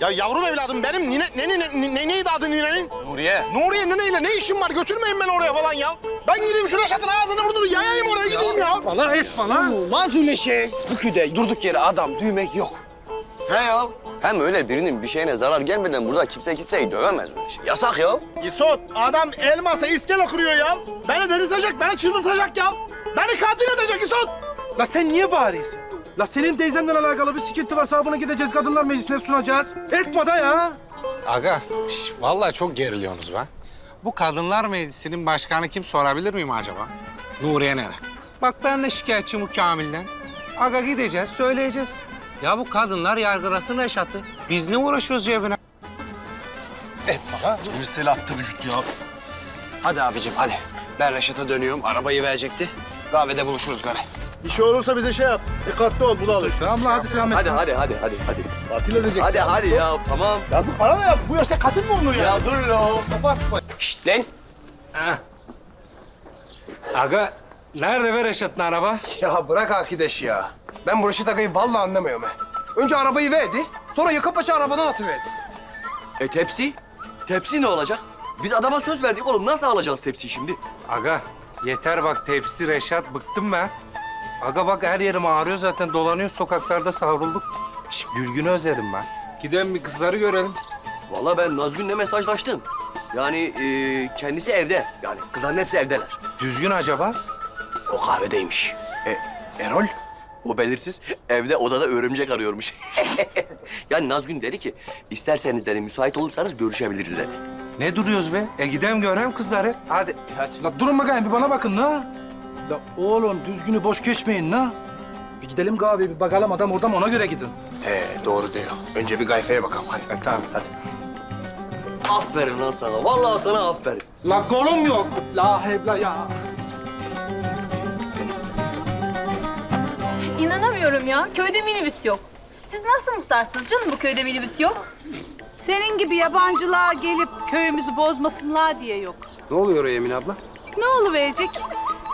Ya yavrum evladım benim nine, ne, ne, ne, ne, neydi adı ninenin? Nuriye. Nuriye neneyle ne işim var? Götürmeyin beni oraya falan ya. Ben gideyim şu Reşat'ın ağzını burnunu yayayım oraya gideyim ya. Bana etme lan. Olmaz öyle şey. Bu köyde durduk yere adam düğmek yok. He ya. Hem öyle birinin bir şeyine zarar gelmeden burada kimse kimseyi dövemez öyle şey. Yasak ya. İsot adam elmasa iskele kuruyor ya. Beni delirtecek, beni çıldırtacak ya. Beni katil edecek İsot. La sen niye bağırıyorsun? La senin teyzenden alakalı bir sıkıntı varsa bunu gideceğiz kadınlar meclisine sunacağız. Etme da ya. Aga, şş, vallahi çok geriliyorsunuz be. Bu Kadınlar Meclisi'nin başkanı kim sorabilir miyim acaba? Nuriye Nere. Bak ben de şikayetçiyim bu Kamil'den. Aga gideceğiz, söyleyeceğiz. Ya bu kadınlar yargılasın Reşat'ı. Biz ne uğraşıyoruz cebine? Sinsel attı vücut ya. Hadi abicim hadi. Ben Reşat'a dönüyorum. Arabayı verecekti. Kahvede buluşuruz gari. Bir şey olursa bize şey yap. Dikkatli ol, bunu alır. Selamla hadi selamet. Hadi hadi hadi hadi hadi. Katil edecek. Hadi hadi ya tamam. Yazık para da yazık. Bu yaşta katil mi olunur ya? Ya dur lo. Şşt lan. Aga, nerede be Reşat'ın araba? Ya bırak arkadaş ya. Ben bu Reşit Aga'yı vallahi anlamıyorum he. Önce arabayı verdi, sonra yaka paça arabadan atıverdi. E tepsi? Tepsi ne olacak? Biz adama söz verdik oğlum. Nasıl alacağız tepsiyi şimdi? Aga, yeter bak tepsi Reşat, bıktım ben. Aga bak her yerim ağrıyor zaten, dolanıyor sokaklarda savrulduk. Şş, Gülgün'ü özledim ben. Gidelim bir kızları görelim. Vallahi ben Nazgün'le mesajlaştım. Yani e, kendisi evde. Yani kızların hepsi evdeler. Düzgün acaba? O kahvedeymiş. E, Erol? O belirsiz. Evde odada örümcek arıyormuş. yani Nazgün dedi ki, isterseniz dedi müsait olursanız görüşebiliriz dedi. Ne duruyoruz be? E gidelim görelim kızları. Hadi. La durun bakayım bir bana bakın la. La oğlum düzgünü boş geçmeyin la. Bir gidelim kahveye bir bakalım adam oradan ona göre gidin. He doğru diyor. Önce bir gayfaya bakalım. Hadi, hadi tamam hadi. Aferin lan sana. Vallahi sana aferin. La kolum yok. La hevla ya. İnanamıyorum ya. Köyde minibüs yok. Siz nasıl muhtarsınız canım bu köyde minibüs yok? Senin gibi yabancılığa gelip köyümüzü bozmasınlar diye yok. Ne oluyor Emine abla? Ne oluverecek?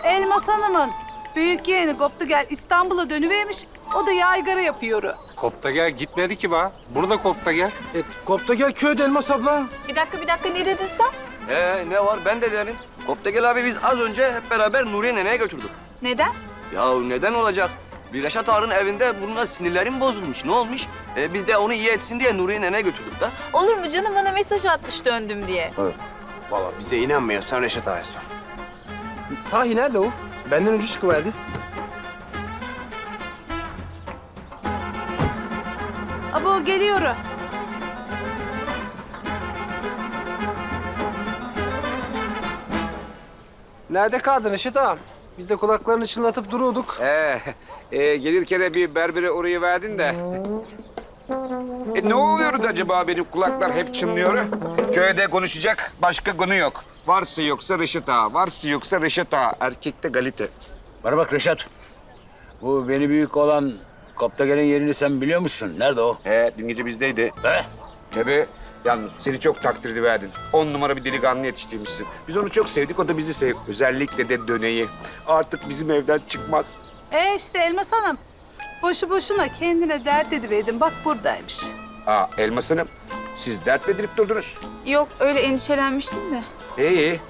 Elmas Hanım'ın büyük yeğeni koptu gel İstanbul'a dönüvermiş. O da yaygara yapıyor. Kopta gel gitmedi ki ba. Burada kopta gel. E, kopta gel köyde Elmas abla. Bir dakika bir dakika ne dedin sen? Ee ne var ben de derim. Koptegel abi biz az önce hep beraber Nuriye neneye götürdük. Neden? Ya neden olacak? Bir Reşat Ağa'nın evinde bununla sinirlerim bozulmuş. Ne olmuş? Ee, biz de onu iyi etsin diye Nuriye neneye götürdük da. Olur mu canım bana mesaj atmış döndüm diye. Vallahi bize inanmıyorsan Reşat Ağa'ya sor. Sahi nerede o? Benden önce çıkıverdi. Abo geliyor. Nerede kaldın Reşat Ağam? Biz de kulaklarını çınlatıp duruyorduk. Ee, e, gelirken bir berbere uğrayı verdin de. E, ne oluyordu acaba benim kulaklar hep çınlıyor? Köyde konuşacak başka konu yok. Varsa yoksa Reşat Ağa, varsa yoksa Reşat Ağa. Erkekte galite. Bana bak Reşat. Bu beni büyük olan Koptagel'in yerini sen biliyor musun? Nerede o? He, dün gece bizdeydi. Be. Tabii. Yalnız seni çok takdir verdin. On numara bir delikanlı yetiştirmişsin. Biz onu çok sevdik, o da bizi sev. Özellikle de döneyi. Artık bizim evden çıkmaz. E işte Elmas Hanım. Boşu boşuna kendine dert ediverdin. Bak buradaymış. Aa, Elmas Hanım, siz dert mi edip durdunuz? Yok öyle endişelenmiştim de. İyi, iyi.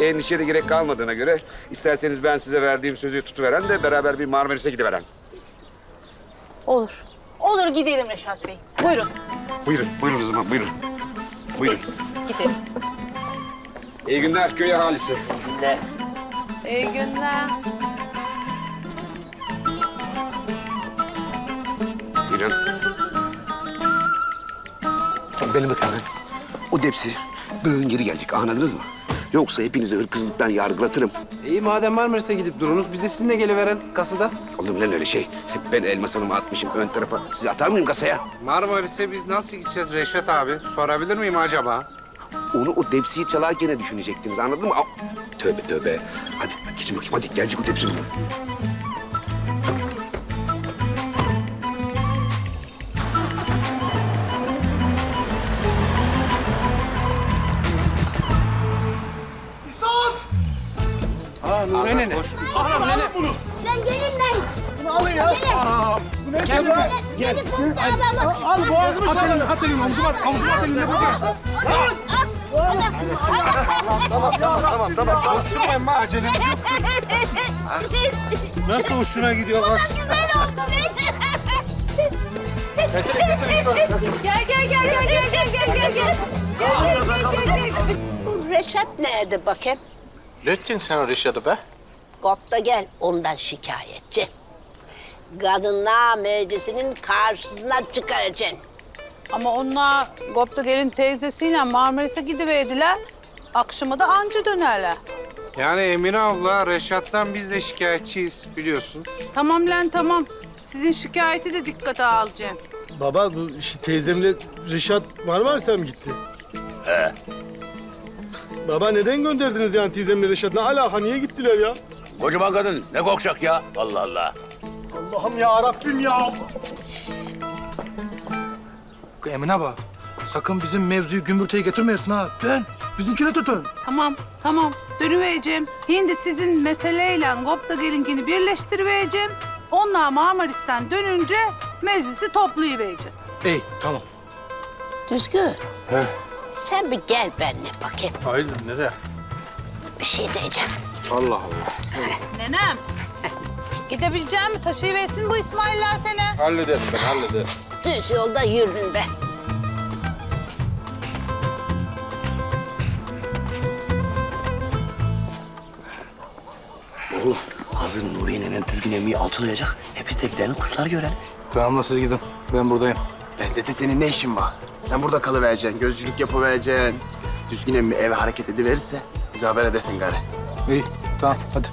Endişeye gerek kalmadığına göre isterseniz ben size verdiğim sözü tutuveren de beraber bir Marmaris'e gidiveren. Olur. Olur gidelim Reşat Bey. Buyurun Buyurun, buyurun o zaman, buyurun. Buyurun. gidelim. İyi günler köy ahalisi. İyi günler. Buyurun. Beni bakın lan. O depsi böğün geri gelecek anladınız mı? Yoksa hepinizi ırkızlıktan yargılatırım. İyi madem Marmaris'e gidip durunuz, bize sizinle geliveren kasada. Olur mu lan öyle şey? Hep ben elmas hanımı atmışım ön tarafa. Sizi atar mıyım kasaya? Marmaris'e biz nasıl gideceğiz Reşat abi? Sorabilir miyim acaba? Onu o depsiyi çalarken düşünecektiniz anladın mı? Aa, Tövbe tövbe. Hadi geçin bakayım hadi gelecek o tepsi. Ha Nuriye nene. Ben gelin ben. Bunu alın ya. Gel ya. Gel. Al boğazımı At elini, at elini, omzuma at, omzuma at elini. Ne bakıyorsun? Koşturmayın bana acelemiz yok. Nasıl hoşuna gidiyor bak. Gel gel gel gel gel gel gel gel gel. Bu Reşat nerede bakayım? Ne ettin sen o Reşat'ı be? Kop da gel ondan şikayetçi. Kadınlar meclisinin karşısına çıkaracaksın. Ama onlar Gopta gelin teyzesiyle Marmaris'e gidiverdiler. Akşama da anca dönerler. Yani Emine abla Reşat'tan biz de şikayetçiyiz biliyorsun. Tamam lan tamam. Sizin şikayeti de dikkate alacağım. Baba bu işte teyzemle Reşat sen mi gitti? He. Baba neden gönderdiniz yani teyzemle Reşat? Ne alaka niye gittiler ya? Kocaman kadın ne kokacak ya? Allah Allah. Allah'ım ya Rabbim ya. Emine bak, sakın bizim mevzuyu gümbürtüye getirmeyesin ha. Dön, bizimkine tutun. Tamam tamam dönüvereceğim. Şimdi sizin meseleyle Gopta gelinkini birleştirivereceğim. Onlar Marmaris'ten dönünce meclisi toplayıvereceğim. İyi, tamam. Düzgün. Sen bir gel benimle bakayım. Hayırdır nereye? Bir şey diyeceğim. Allah Allah. Nenem. Gidebileceğim mi? Taşıyıversin bu İsmail'ler seni. Hallederim ben hallederim. Düz yolda yürürüm ben. Oğlum hazır Nuriye nenen düzgün emmiyi alçılayacak. E biz de gidelim kızlar görelim. Tamam da siz gidin, ben buradayım. Lezzeti senin ne işin var? Sen burada kalıvereceksin, gözcülük yapıvereceksin. Düzgün emmi eve hareket ediverirse bize haber edesin gari. İyi, tamam, hadi.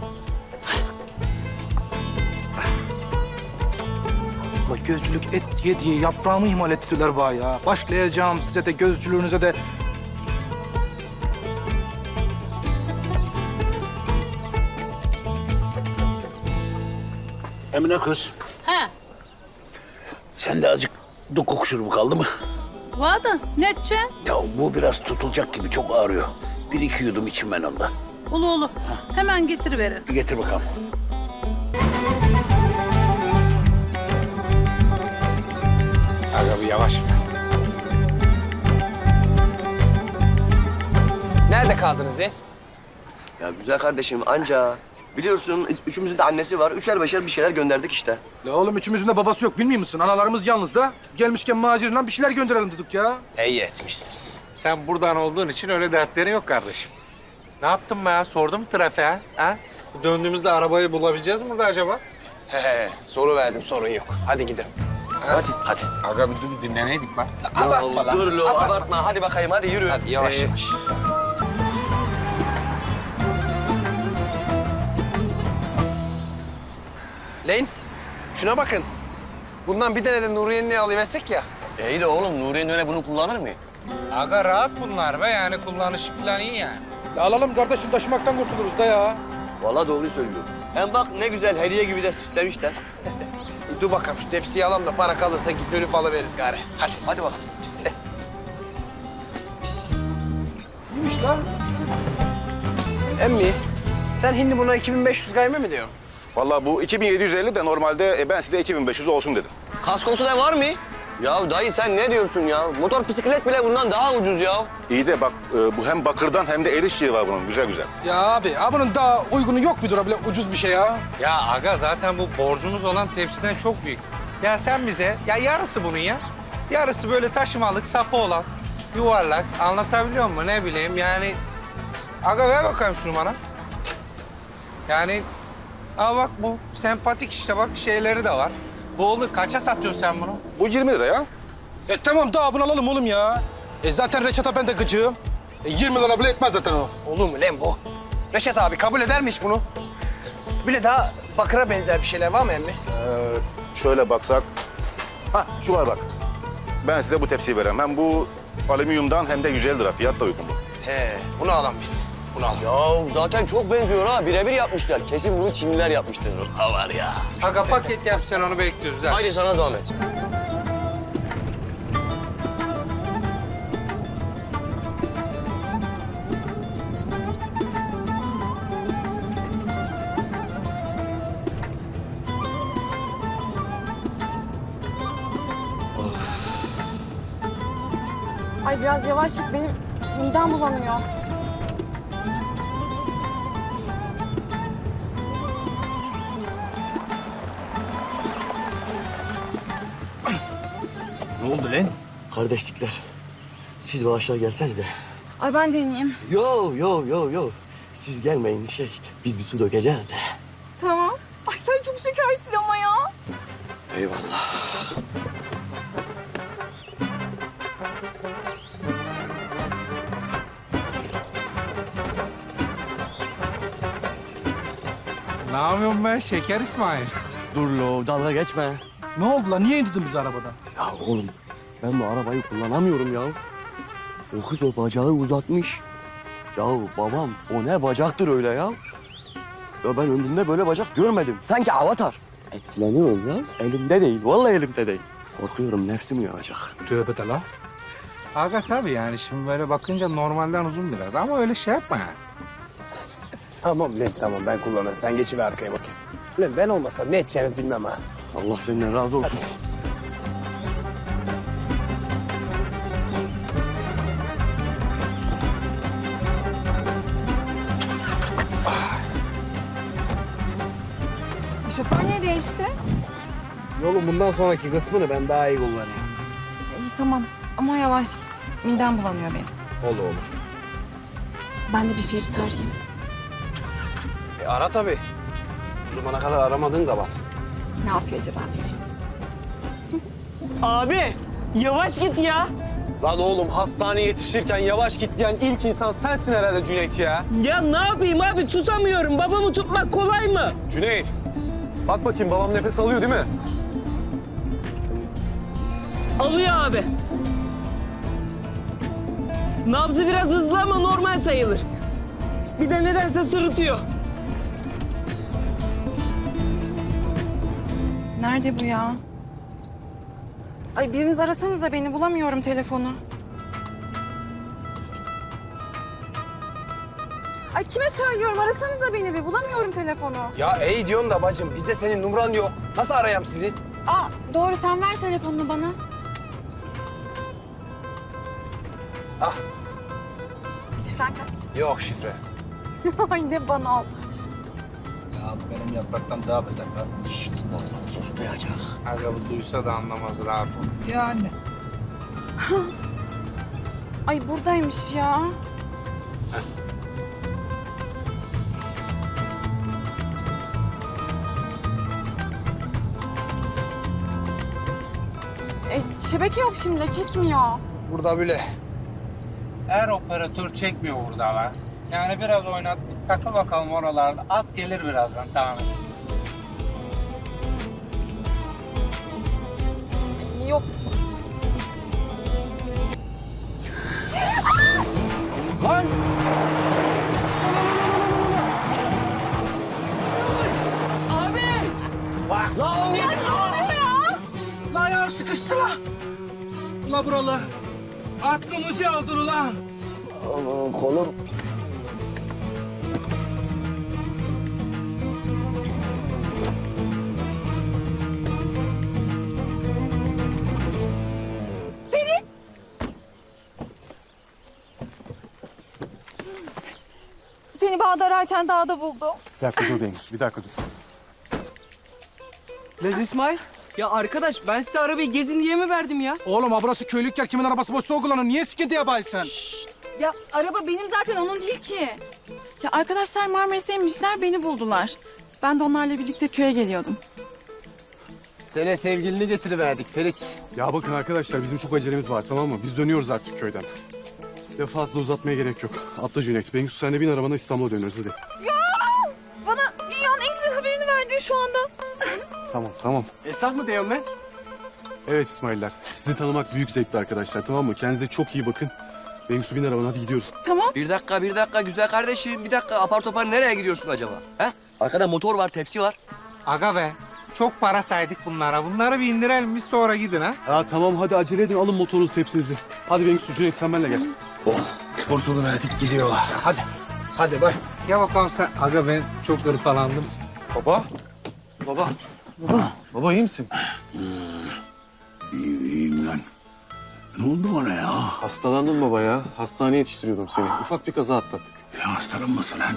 Bak gözcülük et ye diye yaprağımı ihmal ettiler bana ya. Başlayacağım size de gözcülüğünüze de. Emine kız, He. sende azıcık dokuk şurubu kaldı mı? Vardı. Ne edeceksin? Ya bu biraz tutulacak gibi çok ağrıyor. Bir iki yudum içim ben ondan. Ulu ulu. Hemen getiriverin. Bir getir bakalım. Aga bir yavaş. Nerede kaldınız ya? Ya güzel kardeşim anca. Biliyorsun üçümüzün de annesi var. Üçer beşer bir şeyler gönderdik işte. La oğlum üçümüzün de babası yok bilmiyor musun? Analarımız yalnız da. Gelmişken macirinden bir şeyler gönderelim dedik ya. İyi etmişsiniz. Sen buradan olduğun için öyle dertlerin yok kardeşim. Ne yaptın be ya? Sordum trafiğe. Ha? Döndüğümüzde arabayı bulabileceğiz mi burada acaba? He he, soru verdim sorun yok. Hadi gidelim. Hadi hadi. Aga bir dur dinleneydik bak. Abartma lan. Dur lo abartma. Hadi bakayım hadi yürü. Hadi yavaş Ee, yavaş. Leyn, şuna bakın. Bundan bir tane de Nuriye'nin alıversek ya. iyi de oğlum Nuriye nene bunu kullanır mı? Aga rahat bunlar be yani kullanışı falan iyi yani. La alalım kardeşim taşımaktan kurtuluruz da ya. Vallahi doğru söylüyor. Hem bak ne güzel hediye gibi de süslemişler. E, dur bakalım şu tepsiyi alalım da para kalırsa git dönüp alıveririz gari. Hadi. Hadi bakalım. Neymiş lan? Emmi, sen hindi buna 2500 gayme mi diyorsun? Vallahi bu 2750 de normalde e, ben size 2500 olsun dedim. Kaskosu da var mı? Ya dayı sen ne diyorsun ya? Motor bisiklet bile bundan daha ucuz ya. İyi de bak e, bu hem bakırdan hem de el işçiliği var bunun. Güzel güzel. Ya abi, ha bunun daha uygunu yok mudur bile ucuz bir şey ya? Ya aga zaten bu borcumuz olan tepsiden çok büyük. Ya sen bize, ya yarısı bunun ya. Yarısı böyle taşımalık, sapı olan, yuvarlak. Anlatabiliyor muyum? Ne bileyim yani. Aga ver bakayım şunu bana. Yani, aa bak bu sempatik işte bak şeyleri de var. Bu olur. Kaça satıyorsun sen bunu? Bu 20 lira ya. E tamam daha bunu alalım oğlum ya. E zaten reçete ben de gıcığım. E 20 lira bile etmez zaten o. Olur mu lan bu? Reşat abi kabul eder mi hiç bunu? Bile daha bakıra benzer bir şeyler var mı emmi? Ee, şöyle baksak. Ha şu var bak. Ben size bu tepsiyi vereyim. Hem bu alüminyumdan hem de 150 lira. Fiyat da uygun bu. He, bunu alalım biz. Kunal. Ya zaten çok benziyor ha. Birebir yapmışlar. Kesin bunu Çinliler yapmıştır. Ha var ya. Aga paket yapsan onu bekliyoruz. ha. Haydi sana zahmet. Ay biraz yavaş git benim midem bulanıyor. Kardeşlikler. Siz bir aşağı gelsenize. Ay ben deneyeyim. Yo yo yo yo. Siz gelmeyin şey. Biz bir su dökeceğiz de. Tamam. Ay sen çok şekersin ama ya. Eyvallah. Ne yapıyorsun be şeker İsmail? Dur lo dalga geçme. Ne oldu lan? Niye indirdin bizi arabadan? Ya oğlum ben bu arabayı kullanamıyorum ya. O kız o bacağı uzatmış. Ya babam o ne bacaktır öyle ya. Ya ben ömrümde böyle bacak görmedim. Sanki avatar. Etkileniyorum ya. Elimde değil. Vallahi elimde değil. Korkuyorum nefsim uyanacak. Tövbe de la. Aga tabii yani şimdi böyle bakınca normalden uzun biraz ama öyle şey yapma yani. Tamam lan tamam ben kullanırım. Sen geçiver arkaya bakayım. Lan ben olmasam ne edeceğiniz bilmem ha. Allah senden razı olsun. Şoför niye değişti? Yolun bundan sonraki kısmını ben daha iyi kullanıyorum. İyi tamam ama yavaş git. Midem bulanıyor benim. Olur olur. Ben de bir Ferit arayayım. E, ara tabii. Bu zamana kadar aramadın da var. Ne yapıyor acaba Ferit? Abi yavaş git ya. Lan oğlum hastaneye yetişirken yavaş git diyen ilk insan sensin herhalde Cüneyt ya. Ya ne yapayım abi tutamıyorum. Babamı tutmak kolay mı? Cüneyt. Bak bakayım babam nefes alıyor değil mi? Alıyor abi. Nabzı biraz hızlı ama normal sayılır. Bir de nedense sırıtıyor. Nerede bu ya? Ay biriniz arasanıza beni bulamıyorum telefonu. Ay kime söylüyorum arasanıza beni bir bulamıyorum telefonu. Ya ey diyorsun da bacım bizde senin numaran yok. Nasıl arayayım sizi? Aa doğru sen ver telefonunu bana. Ah. Şifren kaç? Yok şifre. Ay ne banal. Ya bu benim yapraktan daha beter lan. Susmayacak. Aga bu duysa da anlamaz rahat ol. Yani. Ay buradaymış ya. Şebeke yok şimdi çekmiyor. Burada bile. Her operatör çekmiyor burada lan. Yani biraz oynat, takıl bakalım oralarda. At gelir birazdan tamam. Aldın ulan. Kolum. Seni bağda ararken dağda buldum. Bir dakika dur Bengisu, bir dakika dur. Lez İsmail. Ya arkadaş ben size arabayı gezin diye mi verdim ya? Oğlum ha burası köylük yer. Kimin arabası boşsa o kullanır. Niye sıkıntı yaparsın sen? Ya araba benim zaten onun değil ki. Ya arkadaşlar Marmaris'e inmişler beni buldular. Ben de onlarla birlikte köye geliyordum. Sene sevgilini getiriverdik Ferit. Ya bakın arkadaşlar bizim çok acelemiz var tamam mı? Biz dönüyoruz artık köyden. Ya fazla uzatmaya gerek yok. Atla Cüneyt. Bengisu sen de bin arabana İstanbul'a dönüyoruz hadi. Bana dünyanın en güzel haberini verdi şu anda. Tamam tamam. Esah mı diyorsun lan? Evet İsmail'ler. Sizi tanımak büyük zevkli arkadaşlar tamam mı? Kendinize çok iyi bakın. Bengisu bin arabana hadi gidiyoruz. Tamam. Bir dakika, bir dakika güzel kardeşim. Bir dakika apar topar nereye gidiyorsun acaba? He? Arkada motor var, tepsi var. Aga be çok para saydık bunlara. Bunları bir indirelim biz sonra gidin ha. Ya tamam hadi acele edin alın motorunuzu tepsinizi. Hadi Bengisu Cüneyt sen benimle gel. Kurtulu verdik gidiyorlar. Hadi. Hadi bak. Ya bakalım sen. Aga ben çok hırpalandım. Baba. Baba. Baba. Baba iyi misin? İyiyim iyiyim lan. Ne oldu bana ya? Hastalandın baba ya. Hastaneye yetiştiriyordum seni. Ufak bir kaza atlattık. Ya hastalanmasın lan.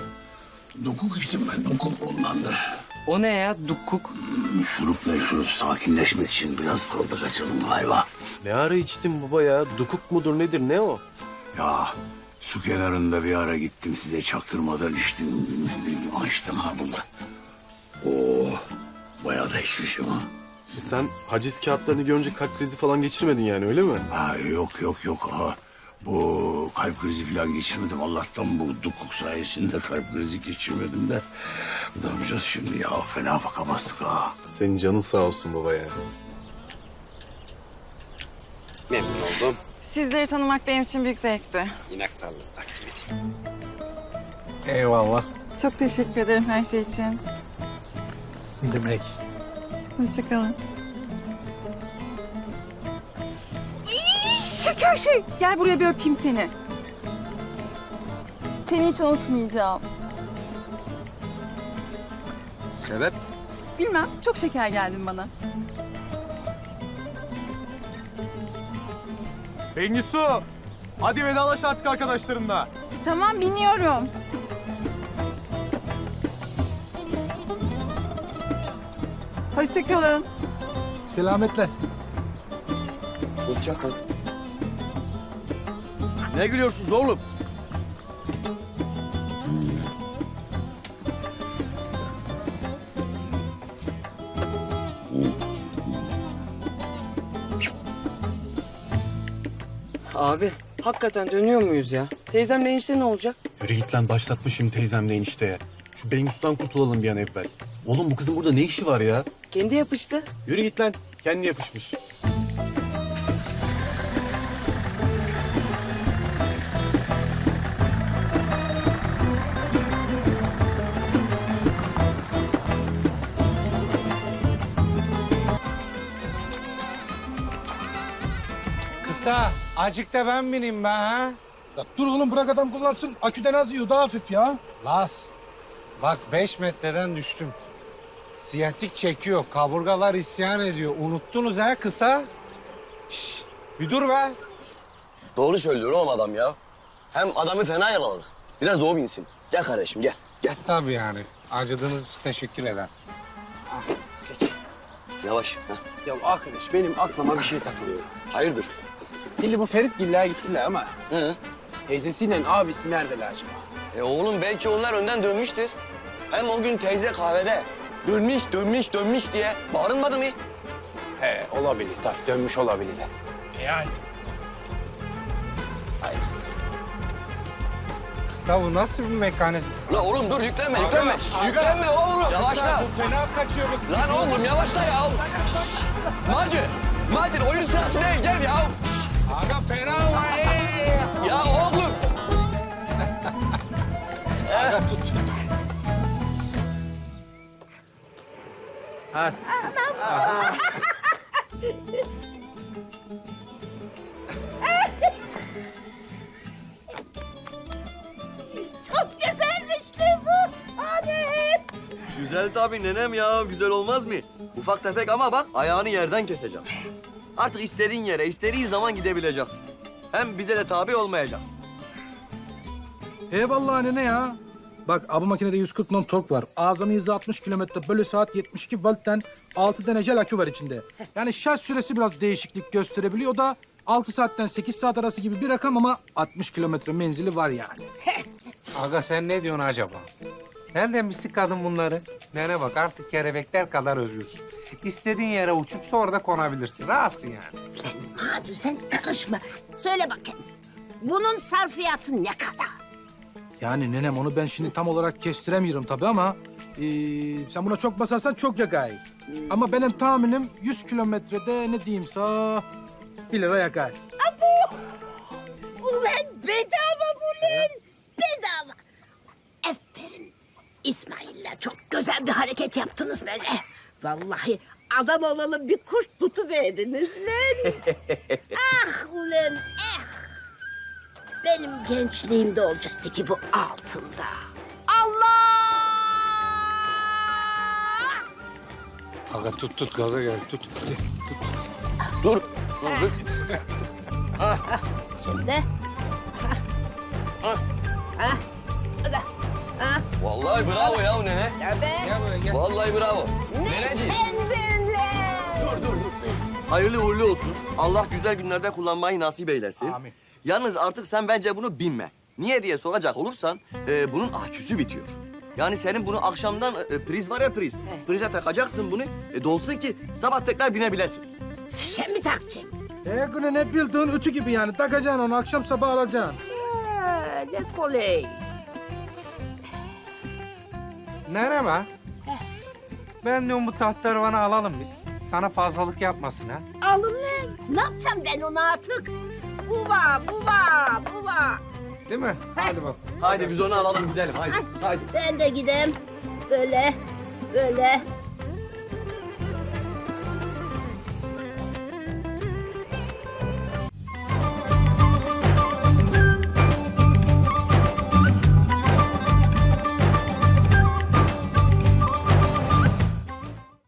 Dokuk içtim ben, dokuk ondandır. O ne ya dukkuk? Şurupla şurup sakinleşmek için biraz fazla kaçırdım galiba. Ne ara içtin baba ya? Dukuk mudur nedir ne o? Ya su kenarında bir ara gittim size çaktırmadan içtim. Açtım ha bunu. Oo, bayağı da içmişim ha. E sen haciz kağıtlarını görünce kalp krizi falan geçirmedin yani öyle mi? Ha yok yok yok ha. Bu kalp krizi falan geçirmedim. Allah'tan bu dukuk sayesinde kalp krizi geçirmedim de. Ne yapacağız şimdi ya? Fena faka bastık ha. Senin canın sağ olsun baba ya. Memnun oldum. Sizleri tanımak benim için büyük zevkti. İnek tarlaları takdim edeyim. Eyvallah. Çok teşekkür ederim her şey için. Ne demek? Hoşçakalın. Şeker şey. Gel buraya bir öpeyim seni. Seni hiç unutmayacağım. Sebep? Bilmem, çok şeker geldin bana. Bengisu! Hadi vedalaş artık arkadaşlarınla. Tamam, biniyorum. Hoşçakalın. Selametle. Ne gülüyorsunuz oğlum? Abi hakikaten dönüyor muyuz ya? Teyzemle enişte ne olacak? Yürü git lan başlatmışım teyzemle enişteye. Şu Bengüs'ten kurtulalım bir an evvel. Oğlum bu kızın burada ne işi var ya? Kendi yapıştı. Yürü git lan. Kendi yapışmış. Kısa. Acık da ben bineyim be ha. Ya dur oğlum bırak adam kullansın. Aküden az yiyor daha hafif ya. Las. Bak 5 metreden düştüm. Siyatik çekiyor. Kaburgalar isyan ediyor. Unuttunuz ha kısa. Şş, bir dur be. Doğru söylüyor oğlum adam ya. Hem adamı fena yaraladı. Biraz da o binsin. Gel kardeşim gel. Gel. Tabii yani. Acıdığınız için teşekkür ederim. Yavaş. heh. Ya arkadaş benim aklıma bir şey takılıyor. Hayırdır? Şimdi bu Ferit Giller gittiler ama Hı? teyzesiyle abisi neredeler acaba? E oğlum belki onlar önden dönmüştür. Hem o gün teyze kahvede dönmüş dönmüş dönmüş diye bağırmadı mı? He olabilir tabii dönmüş olabilirler. Yani. Hayırlısı. Kısa bu nasıl bir mekanizm? La oğlum dur yüklenme yüklenme. Yüklenme oğlum. Yavaşla. Fena kaçıyor bu Lan oğlum yavaşla ya. Macir. Macir oyun sırası değil gel ya. Aga fena var. Ya oğlum. Aga tut. Hadi. Çok güzelmişti bu. Hadi. Güzel tabii nenem ya güzel olmaz mı? Ufak tefek ama bak ayağını yerden keseceğim. Artık istediğin yere istediğin zaman gidebileceksin. Hem bize de tabi olmayacaksın. Eyvallah anne ya. Bak abi makinede 140 non tork var. Azami hızı 60 kilometre bölü saat 72 voltten 6 tane jel akü var içinde. Yani şarj süresi biraz değişiklik gösterebiliyor. O da 6 saatten 8 saat arası gibi bir rakam ama 60 kilometre menzili var yani. Aga sen ne diyorsun acaba? Nereden bilsin kadın bunları? Nene bak artık kelebekler kadar özgürsün. İstediğin yere uçup sonra da konabilirsin. Rahatsın yani. Hadi sen karışma. Söyle bakayım. Bunun sarfiyatı ne kadar? Yani nenem onu ben şimdi tam olarak kestiremiyorum tabii ama... eee, sen buna çok basarsan çok yakar. Ama benim tahminim 100 kilometrede ne diyeyimse 1 lira yakar. Ulan bedava bu lan. Bedava. Aferin. İsmail'le çok güzel bir hareket yaptınız böyle. Vallahi adam olalı bir kuş tutuverdiniz lan. ah ulan eh. Benim gençliğimde olacaktı ki bu altında. Allah! Aga tut tut gaza gel tut. Dur. Dur kız. Şimdi. Ah. Ah. Ah. Vallahi bravo ya nene. Tabii. Gel buraya gel. Vallahi bravo. Ne sendinle? Hayırlı uğurlu olsun. Allah güzel günlerde kullanmayı nasip eylesin. Amin. Yalnız artık sen bence bunu binme. Niye diye soracak olursan e, bunun aküsü bitiyor. Yani senin bunu akşamdan e, priz var ya priz. Prize takacaksın bunu. E, dolsun ki sabah tekrar binebilesin. Fişe mi takacağım? E günü ne bildiğin ütü gibi yani. Takacaksın onu akşam sabah alacaksın. Ha, ne kolay. Merhaba. Ben diyorum bu tahtlarvanı alalım biz. Sana fazlalık yapmasın ha. Alın lan. Ne yapacağım ben onu artık? Buba, buba, buba. Değil mi? Hadi bak. Haydi biz onu alalım gidelim haydi. Haydi. Ben de gideyim. Böyle, böyle.